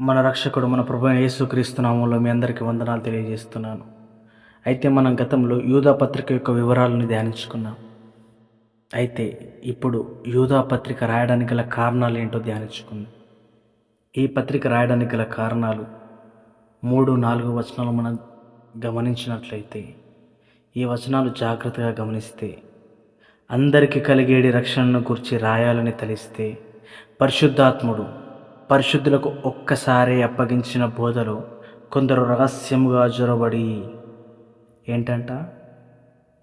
మన రక్షకుడు మన ప్రభు యేసుక్రీస్తునామంలో మీ అందరికీ వందనాలు తెలియజేస్తున్నాను. అయితే మనం గతంలో యూదా పత్రిక యొక్క వివరాలను ధ్యానించుకున్నాం. అయితే ఇప్పుడు యూదా పత్రిక రాయడానికి గల కారణాలు ఏంటో ధ్యానించుకుందాం. ఈ పత్రిక రాయడానికి గల కారణాలు మూడు నాలుగు వచనాలు మనం గమనించినట్లయితే ఈ వచనాలు జాగ్రత్తగా గమనిస్తే అందరికీ కలిగేడి రక్షణను గురించి రాయాలని తలిస్తే పరిశుద్ధాత్ముడు పరిశుద్ధులకు ఒక్కసారి అప్పగించిన బోధలు కొందరు రహస్యముగా జొరబడి ఏంటంట?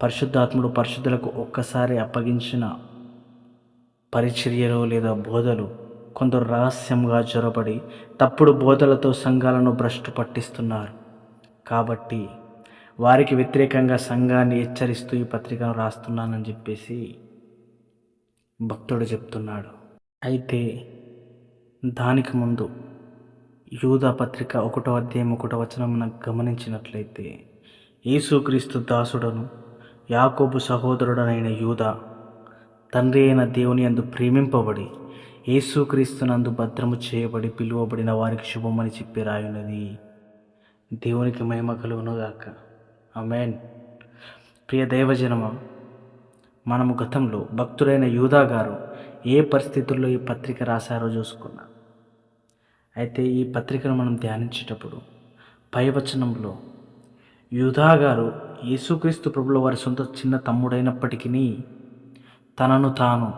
పరిశుద్ధాత్ముడు పరిశుద్ధులకు ఒక్కసారి అప్పగించిన పరిచర్యలు లేదా బోధలు కొందరు రహస్యంగా జొరబడి తప్పుడు బోధలతో సంఘాలను భ్రష్టు పట్టిస్తున్నారు. కాబట్టి వారికి వ్యతిరేకంగా సంఘాన్ని హెచ్చరిస్తూ ఈ పత్రికను రాస్తున్నానని చెప్పేసి భక్తుడు చెప్తున్నాడు. అయితే దానికి ముందు యూదా పత్రిక ఒకటో అధ్యాయం ఒకటో వచనం మనం గమనించినట్లయితే యేసుక్రీస్తు దాసుడను యాకోబు సహోదరుడనైన యూదా తండ్రి అయిన దేవుని అందు ప్రేమింపబడి యేసుక్రీస్తునందు భద్రము చేయబడి పిలువబడిన వారికి శుభమని చెప్పి రాయున్నది. దేవునికి మహిమ కలుగునుగాక. అమెన్ ప్రియ దైవజనమ మనము గతంలో భక్తుడైన యూదా గారు ఏ పరిస్థితుల్లో ఈ పత్రిక రాశారో చూసుకున్నాం. అయితే ఈ పత్రికను మనం ధ్యానించేటప్పుడు పైవచనంలో యూధా గారు యేసుక్రీస్తు ప్రభుల వారి సొంత చిన్న తమ్ముడైనప్పటికీ తనను తాను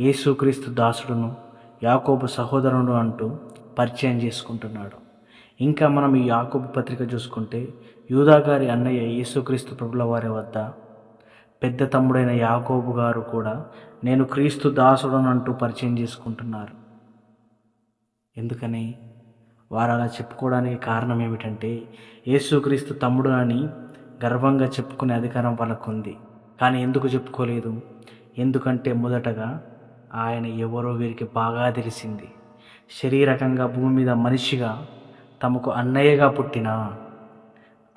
యేసుక్రీస్తు దాసుడును యాకోబు సహోదరుడు అంటూ పరిచయం చేసుకుంటున్నాడు. ఇంకా మనం ఈ యాకోబు పత్రిక చూసుకుంటే యూదా గారి అన్నయ్య యేసుక్రీస్తు ప్రభుల వారి వద్ద పెద్ద తమ్ముడైన యాకోబు గారు కూడా నేను క్రీస్తు దాసుడను అంటూ పరిచయం చేసుకుంటున్నారు. ఎందుకని? వారు అలా చెప్పుకోవడానికి కారణం ఏమిటంటే యేసుక్రీస్తు తమ్ముడు అని గర్వంగా చెప్పుకునే అధికారం వాళ్ళకు ఉంది కానీ ఎందుకు చెప్పుకోలేదు? ఎందుకంటే మొదటగా ఆయన ఎవరో వీరికి బాగా తెలిసింది. శరీరకంగా భూమి మీద మనిషిగా తమకు అన్నయ్యగా పుట్టిన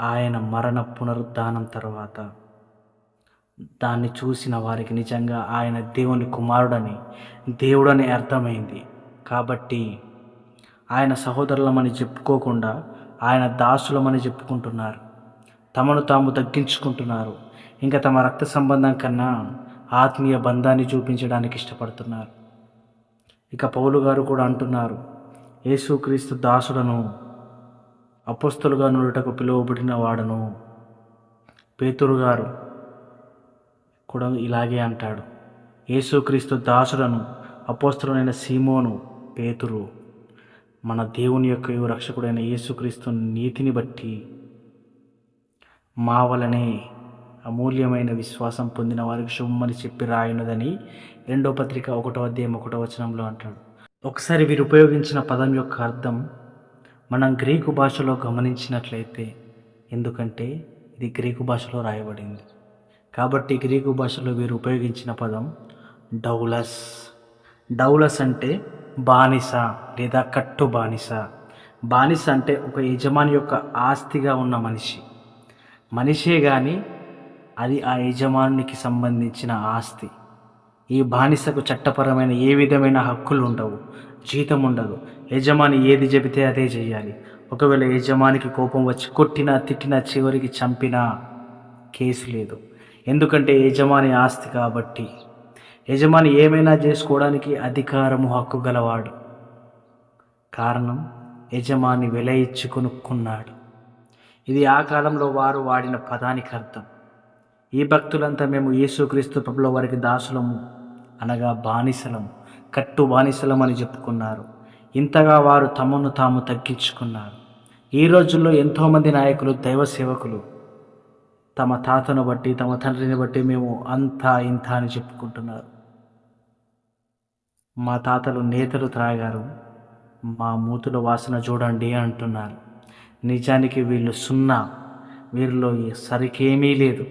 ఆయన మరణ పునరుద్ధానం తర్వాత దాన్ని చూసిన వారికి నిజంగా ఆయన దేవుని కుమారుడని దేవుడని అర్థమైంది. కాబట్టి ఆయన సహోదరులమని చెప్పుకోకుండా ఆయన దాసులమని చెప్పుకుంటున్నారు. తమను తాము తగ్గించుకుంటున్నారు. ఇంకా తమ రక్త సంబంధం కన్నా ఆత్మీయ బంధాన్ని చూపించడానికి ఇష్టపడుతున్నారు. ఇక పౌలు గారు కూడా అంటున్నారు యేసుక్రీస్తు దాసులను అపోస్తులుగా నుడుటకు పిలువబడిన వాడను. పేతురు గారు కూడా ఇలాగే అంటాడు యేసుక్రీస్తు దాసులను అపోస్తులైన సీమోను పేతురు. మన దేవుని యొక్క రక్షకుడైన యేసుక్రీస్తు నీతిని బట్టి మా వలనే అమూల్యమైన విశ్వాసం పొందిన వారికి శుభమని చెప్పి రాయినదని రెండో పత్రిక ఒకటో అధ్యాయం ఒకటో వచనంలో అంటాడు. ఒకసారి వీరు ఉపయోగించిన పదం యొక్క అర్థం మనం గ్రీకు భాషలో గమనించినట్లయితే ఎందుకంటే ఇది గ్రీకు భాషలో రాయబడింది. కాబట్టి గ్రీకు భాషలో వీరు ఉపయోగించిన పదం డౌలస్. డౌలస్ అంటే బానిస లేదా కట్టు బానిస. బానిస అంటే ఒక యజమాని యొక్క ఆస్తిగా ఉన్న మనిషి. మనిషే కానీ అది ఆ యజమానికి సంబంధించిన ఆస్తి. ఈ బానిసకు చట్టపరమైన ఏ విధమైన హక్కులు ఉండవు జీతం ఉండదు. యజమాని ఏది చెబితే అదే చేయాలి. ఒకవేళ యజమానికి కోపం వచ్చి కొట్టినా తిట్టినా చివరికి చంపినా కేసు లేదు. ఎందుకంటే యజమాని ఆస్తి కాబట్టి యజమాని ఏమైనా చేసుకోవడానికి అధికారము హక్కు గలవాడు. కారణం యజమాని వెల ఇచ్చి కొనుక్కున్నాడు. ఇది ఆ కాలంలో వారు వాడిన పదానికి అర్థం. ఈ భక్తులంతా మేము యేసుక్రీస్తు ప్రభుల వారికి దాసులము అనగా బానిసలము కట్టు బానిసలం అని చెప్పుకున్నారు. ఇంతగా వారు తమను తాము తగ్గించుకున్నారు. ఈ రోజుల్లో ఎంతోమంది నాయకులు దైవ సేవకులు తమ తాతను బట్టి తమ తండ్రిని బట్టి మేము అంతా ఇంత అని చెప్పుకుంటున్నారు. మా తాతలు నేతలు త్రాగారు. మా మూతుల వాసన చూడండి అంటున్నారు. నిజానికి వీళ్ళు సున్నా. వీరిలో సరికేమీ లేదు.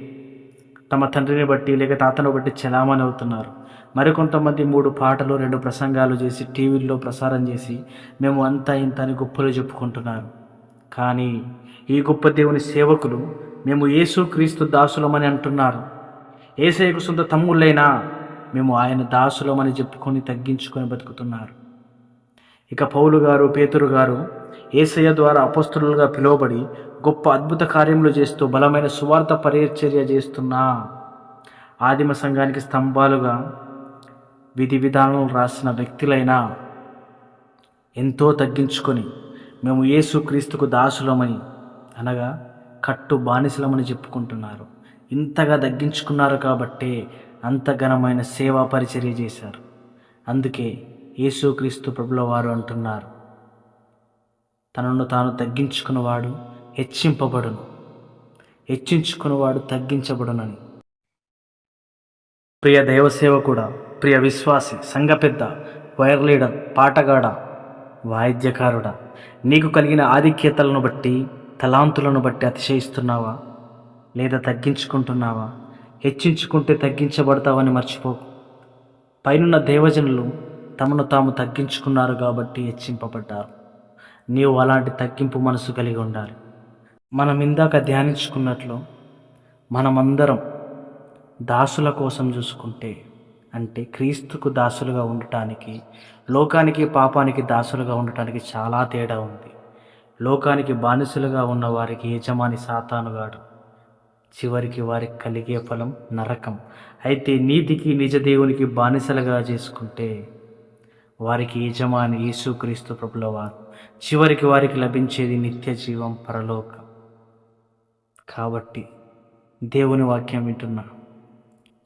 తమ తండ్రిని బట్టి లేక తాతను బట్టి చలామణి అవుతున్నారు. మరికొంతమంది మూడు పాటలు రెండు ప్రసంగాలు చేసి టీవీల్లో ప్రసారం చేసి మేము అంతా ఇంత అని గొప్పలు చెప్పుకుంటున్నారు. కానీ ఈ గొప్ప దేవుని సేవకులు మేము యేసు క్రీస్తు దాసులమని అంటున్నారు. ఏసైకు సొంత తమ్ముళ్ళైనా మేము ఆయన దాసులమని చెప్పుకొని తగ్గించుకొని బతుకుతున్నారు. ఇక పౌలు గారు పేతురు గారు ఏసయ్య ద్వారా అపస్తులుగా పిలువబడి గొప్ప అద్భుత కార్యములు చేస్తూ బలమైన సువార్త పరిచర్య చేస్తున్న ఆదిమ సంఘానికి స్తంభాలుగా విధి విధానాలు రాసిన వ్యక్తులైనా ఎంతో తగ్గించుకొని మేము యేసు క్రీస్తుకు దాసులమని అనగా కట్టు బానిసలమని చెప్పుకుంటున్నారు. ఇంతగా తగ్గించుకున్నారు కాబట్టే అంత ఘనమైన సేవా పరిచర్య చేశారు. అందుకే యేసుక్రీస్తు ప్రభుల వారు అంటున్నారు. తనను తాను తగ్గించుకున్నవాడు హెచ్చింపబడును. హెచ్చించుకున్నవాడు తగ్గించబడునని. ప్రియ దైవసేవకుడా ప్రియ విశ్వాసి సంఘ పెద్ద వైర్ లీడర్ పాటగాడ వాయిద్యకారుడా నీకు కలిగిన ఆధిక్యతలను బట్టి తలాంతులను బట్టి అతిశయిస్తున్నావా? లేదా తగ్గించుకుంటున్నావా? హెచ్చించుకుంటే తగ్గించబడతావని మర్చిపోకు పైనున్న దేవజనులు తమను తాము తగ్గించుకున్నారు కాబట్టి హెచ్చింపబడ్డారు. నీవు అలాంటి తగ్గింపు మనసు కలిగి ఉండాలి. మనం ఇందాక ధ్యానించుకున్నట్లు మనమందరం దాసుల కోసం చూసుకుంటే అంటే క్రీస్తుకు దాసులుగా ఉండటానికి లోకానికి పాపానికి దాసులుగా ఉండటానికి చాలా తేడా ఉంది. లోకానికి బానిసలుగా ఉన్నవారికి యజమాని సాతానుగాడు చివరికి వారికి కలిగే ఫలం నరకం. అయితే నీతికి నిజ దేవునికి బానిసలుగా చేసుకుంటే వారికి యజమాని యేసుక్రీస్తు ప్రభుల వారు చివరికి వారికి లభించేది నిత్య జీవం పరలోకం. కాబట్టి దేవుని వాక్యం వింటున్నా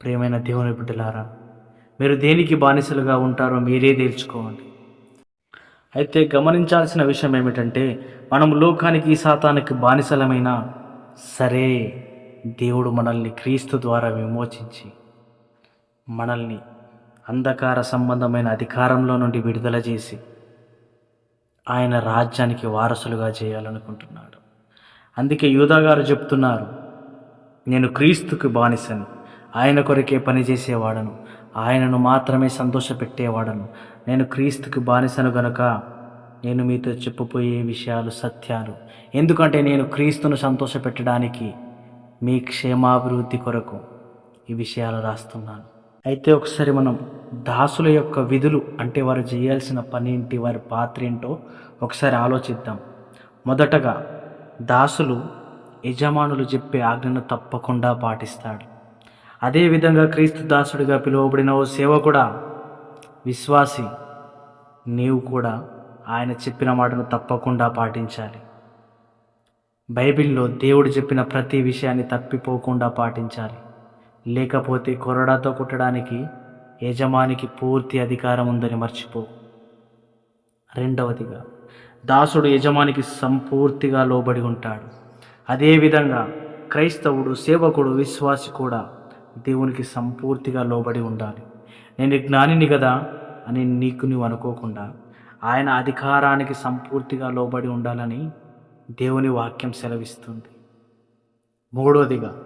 ప్రేమైన దేవుని బిడ్డలారా మీరు దేనికి బానిసలుగా ఉంటారో మీరే తేల్చుకోండి అయితే గమనించాల్సిన విషయం ఏమిటంటే మనం లోకానికి సాతానికి బానిసలమైనా సరే దేవుడు మనల్ని క్రీస్తు ద్వారా విమోచించి మనల్ని అంధకార సంబంధమైన అధికారంలో నుండి విడుదల చేసి ఆయన రాజ్యానికి వారసులుగా చేయాలనుకుంటున్నాడు. అందుకే యూదాగారు చెప్తున్నారు నేను క్రీస్తుకు బానిసను ఆయన కొరకే పనిచేసేవాడను ఆయనను మాత్రమే సంతోషపెట్టేవాడను. నేను క్రీస్తుకు బానిసను గనుక నేను మీతో చెప్పబోయే విషయాలు సత్యాలు. ఎందుకంటే నేను క్రీస్తును సంతోషపెట్టడానికి మీ క్షేమాభివృద్ధి కొరకు ఈ విషయాలు రాస్తున్నాను. అయితే ఒకసారి మనం దాసుల యొక్క విధులు అంటే వారు చేయాల్సిన పని ఏంటి వారి పాత్ర ఏంటో ఒకసారి ఆలోచిద్దాం. మొదటగా దాసులు యజమానులు చెప్పే ఆజ్ఞను తప్పకుండా పాటిస్తాడు. అదేవిధంగా క్రీస్తు దాసుడిగా పిలువబడిన ఓ సేవ కూడా విశ్వాసి నీవు కూడా ఆయన చెప్పిన మాటను తప్పకుండా పాటించాలి. బైబిల్లో దేవుడు చెప్పిన ప్రతి విషయాన్ని తప్పిపోకుండా పాటించాలి. లేకపోతే కొరడాతో కుట్టడానికి యజమానికి పూర్తి అధికారం ఉందని మర్చిపో. రెండవదిగా దాసుడు యజమానికి సంపూర్తిగా లోబడి ఉంటాడు. అదేవిధంగా క్రైస్తవుడు సేవకుడు విశ్వాసి కూడా దేవునికి సంపూర్తిగా లోబడి ఉండాలి. నేను జ్ఞానిని కదా అని నీకు నువ్వు అనుకోకుండా ఆయన అధికారానికి సంపూర్తిగా లోబడి ఉండాలని దేవుని వాక్యం సెలవిస్తుంది. మూడవదిగా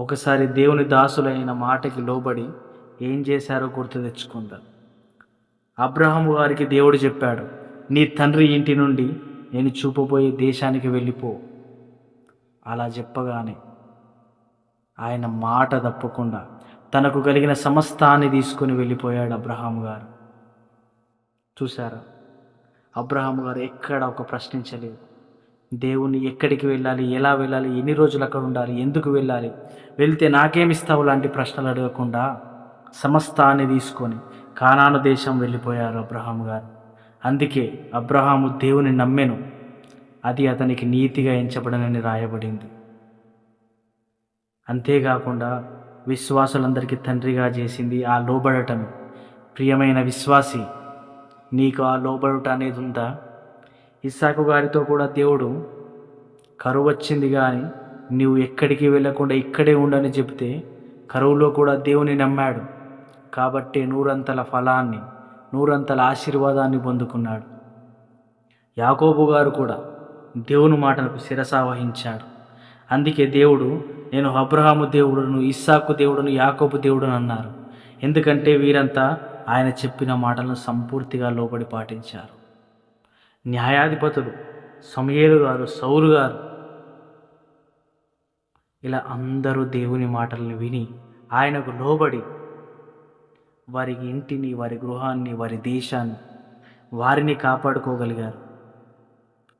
ఒకసారి దేవుని దాసులైన మాటకి లోబడి ఏం చేశారో గుర్తు తెచ్చుకుందాం. అబ్రహం గారికి దేవుడు చెప్పాడు నీ తండ్రి ఇంటి నుండి నేను చూపబోయే దేశానికి వెళ్ళిపో. అలా చెప్పగానే ఆయన మాట తప్పకుండా తనకు కలిగిన సమస్తాన్ని తీసుకొని వెళ్ళిపోయాడు అబ్రహాము గారు. చూసారా అబ్రహాము గారు ఎక్కడ ఒక ప్రశ్నించలేదు. దేవుని ఎక్కడికి వెళ్ళాలి? ఎలా వెళ్ళాలి? ఎన్ని రోజులు అక్కడ ఉండాలి? ఎందుకు వెళ్ళాలి? వెళ్తే నాకేమిస్తావు లాంటి ప్రశ్నలు అడగకుండా సమస్తాన్ని తీసుకొని కానాను దేశం వెళ్ళిపోయారు అబ్రహాం గారు. అందుకే అబ్రహాము దేవుని నమ్మెను. అది అతనికి నీతిగా ఎంచబడనని రాయబడింది. అంతేకాకుండా విశ్వాసులందరికీ తండ్రిగా చేసింది ఆ లోబడటమే ప్రియమైన విశ్వాసి నీకు ఆ లోబడుట అనేది ఉందా? ఇస్సాకు గారితో కూడా దేవుడు కరువు వచ్చింది కానీ నువ్వు ఎక్కడికి వెళ్ళకుండా ఇక్కడే ఉండని చెబితే కరువులో కూడా దేవుని నమ్మాడు. కాబట్టి నూరంతల ఫలాన్ని నూరంతల ఆశీర్వాదాన్ని పొందుకున్నాడు. యాకోబు గారు కూడా దేవుని మాటలకు శిరసావహించాడు అందుకే దేవుడు నేను అబ్రహాము దేవుడును ఇస్సాకు దేవుడును యాకోబు దేవుడును అన్నారు. ఎందుకంటే వీరంతా ఆయన చెప్పిన మాటలను సంపూర్తిగా లోబడి పాటించారు. న్యాయాధిపతులు సమయేలు గారు సౌలు గారు ఇలా అందరూ దేవుని మాటలను విని ఆయనకు లోబడి వారి ఇంటిని వారి గృహాన్ని వారి దేశాన్ని వారిని కాపాడుకోగలిగారు.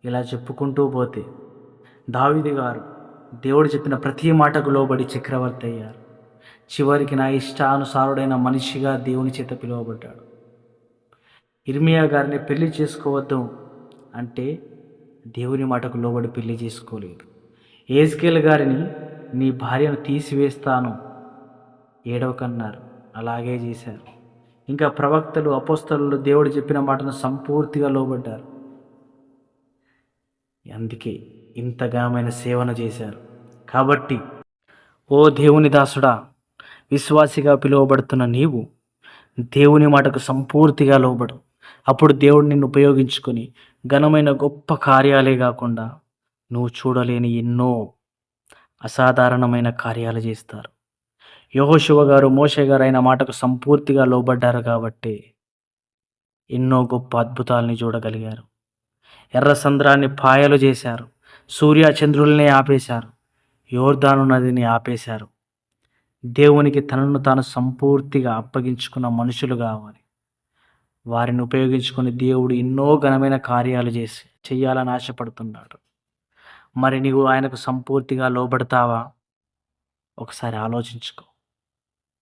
ఇలా చెప్పుకుంటూ పోతే దావిది గారు దేవుడు చెప్పిన ప్రతి మాటకు లోబడి చక్రవర్తి అయ్యారు. చివరికి నా ఇష్టానుసారుడైన మనిషిగా దేవుని చేత పిలువబడ్డాడు. ఇర్మియా గారిని పెళ్ళి చేసుకోవద్దు అంటే దేవుని మాటకు లోబడి పెళ్ళి చేసుకోలేదు. ఏజ్కేల్ గారిని నీ భార్యను తీసివేస్తాను ఏడవకన్నారు అలాగే చేశారు. ఇంకా ప్రవక్తలు అపోస్తలు దేవుడు చెప్పిన మాటను సంపూర్తిగా లోబడ్డారు. అందుకే ఇంతగామైన సేవను చేశారు. కాబట్టి ఓ దేవుని దాసుడా విశ్వాసిగా పిలువబడుతున్న నీవు దేవుని మాటకు సంపూర్తిగా లోబడు. అప్పుడు దేవుడు నిన్ను ఉపయోగించుకొని ఘనమైన గొప్ప కార్యాలే కాకుండా నువ్వు చూడలేని ఎన్నో అసాధారణమైన కార్యాలు చేస్తారు. యహోశివ గారు మోషే గారు అయిన మాటకు సంపూర్తిగా లోబడ్డారు కాబట్టి ఎన్నో గొప్ప అద్భుతాలని చూడగలిగారు. ఎర్ర సంద్రాన్ని పాయలు చేశారు. సూర్య చంద్రుల్ని ఆపేశారు. యోర్దాను నదిని ఆపేశారు. దేవునికి తనను తాను సంపూర్తిగా అప్పగించుకున్న మనుషులు కావాలి. వారిని ఉపయోగించుకొని దేవుడు ఎన్నో ఘనమైన కార్యాలు చేసి చెయ్యాలని ఆశపడుతున్నాడు. మరి నీవు ఆయనకు సంపూర్తిగా లోబడతావా? ఒకసారి ఆలోచించుకో.